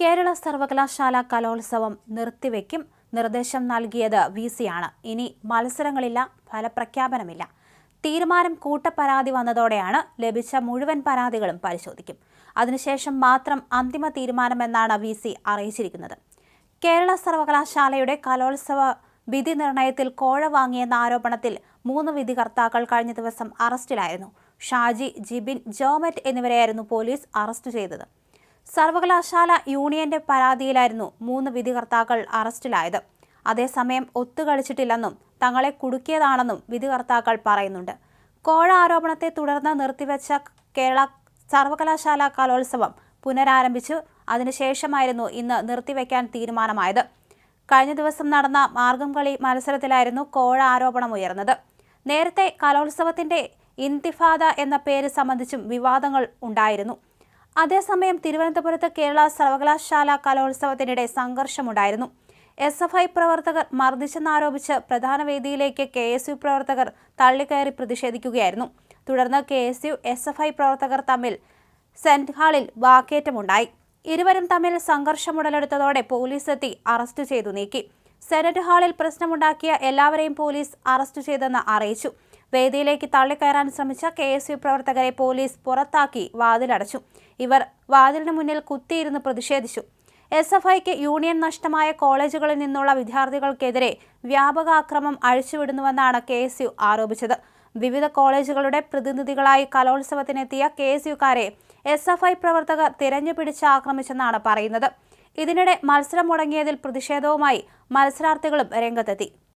കേരള സർവകലാശാല കലോത്സവം നിർത്തിവെക്കും നിർദ്ദേശം നൽകിയത് വി സിയാണ് ഇനി മത്സരങ്ങളില്ല ഫലപ്രഖ്യാപനമില്ല. തീരുമാനം കൂട്ടപ്പരാതി വന്നതോടെയാണ് ലഭിച്ച മുഴുവൻ പരാതികളും പരിശോധിക്കും. അതിനുശേഷം മാത്രം അന്തിമ തീരുമാനമെന്നാണ് വി സി അറിയിച്ചിരിക്കുന്നത്. കേരള സർവകലാശാലയുടെ കലോത്സവ വിധി നിർണയത്തിൽ കോഴ വാങ്ങിയെന്ന ആരോപണത്തിൽ മൂന്ന് വിധികർത്താക്കൾ കഴിഞ്ഞ ദിവസം അറസ്റ്റിലായിരുന്നു. ഷാജി ജിബിൻ ജോമറ്റ് എന്നിവരെയായിരുന്നു പോലീസ് അറസ്റ്റ് ചെയ്തത്. സർവകലാശാല യൂണിയന്റെ പരാതിയിലായിരുന്നു മൂന്ന് വിധികർത്താക്കൾ അറസ്റ്റിലായത്. അതേസമയം ഒത്തുകളിച്ചിട്ടില്ലെന്നും തങ്ങളെ കുടുക്കിയതാണെന്നും വിധികർത്താക്കൾ പറയുന്നുണ്ട്. കോഴ ആരോപണത്തെ തുടർന്ന് നിർത്തിവെച്ച കേരള സർവകലാശാല കലോത്സവം പുനരാരംഭിച്ചു. അതിനുശേഷമായിരുന്നു ഇന്ന് നിർത്തിവെക്കാൻ തീരുമാനമായത്. കഴിഞ്ഞ ദിവസം നടന്ന മാർഗം കളി മത്സരത്തിലായിരുന്നു കോഴ ആരോപണം ഉയർന്നത്. നേരത്തെ കലോത്സവത്തിന്റെ ഇന്തിഫാദ എന്ന പേര് സംബന്ധിച്ചും വിവാദങ്ങൾ ഉണ്ടായിരുന്നു. അതേസമയം തിരുവനന്തപുരത്ത് കേരള സർവകലാശാല കലോത്സവത്തിനിടെ സംഘർഷമുണ്ടായിരുന്നു. എസ് എഫ് ഐ പ്രവർത്തകർ മർദ്ദിച്ചെന്നാരോപിച്ച് പ്രധാന വേദിയിലേക്ക് കെ എസ് യു പ്രവർത്തകർ തള്ളിക്കയറി പ്രതിഷേധിക്കുകയായിരുന്നു. തുടർന്ന് K S U S F I പ്രവർത്തകർ തമ്മിൽ സെന്റ് ഹാളിൽ വാക്കേറ്റമുണ്ടായി. ഇരുവരും തമ്മിൽ സംഘർഷമുടലെടുത്തതോടെ പോലീസ് എത്തി അറസ്റ്റ് ചെയ്തു നീക്കി. സെനറ്റ് ഹാളിൽ പ്രശ്നമുണ്ടാക്കിയ എല്ലാവരെയും പോലീസ് അറസ്റ്റ് ചെയ്തെന്ന് അറിയിച്ചു. വേദിയിലേക്ക് തള്ളിക്കയറാൻ ശ്രമിച്ച കെ എസ് യു പ്രവർത്തകരെ പോലീസ് പുറത്താക്കി വാതിലടച്ചു. ഇവർ വാതിലിന് മുന്നിൽ കുത്തിയിരുന്ന് പ്രതിഷേധിച്ചു. എസ് എഫ് ഐക്ക് യൂണിയൻ നഷ്ടമായ കോളേജുകളിൽ നിന്നുള്ള വിദ്യാർത്ഥികൾക്കെതിരെ വ്യാപക അക്രമം അഴിച്ചുവിടുന്നുവെന്നാണ് കെ എസ് യു ആരോപിച്ചത്. വിവിധ കോളേജുകളുടെ പ്രതിനിധികളായി കലോത്സവത്തിനെത്തിയ കെ എസ് യുക്കാരെ എസ് എഫ് ഐ പ്രവർത്തകർ തിരഞ്ഞുപിടിച്ച് ആക്രമിച്ചെന്നാണ് പറയുന്നത്. ഇതിനിടെ മത്സരം മുടങ്ങിയതിൽ പ്രതിഷേധവുമായി മത്സരാർത്ഥികളും രംഗത്തെത്തി.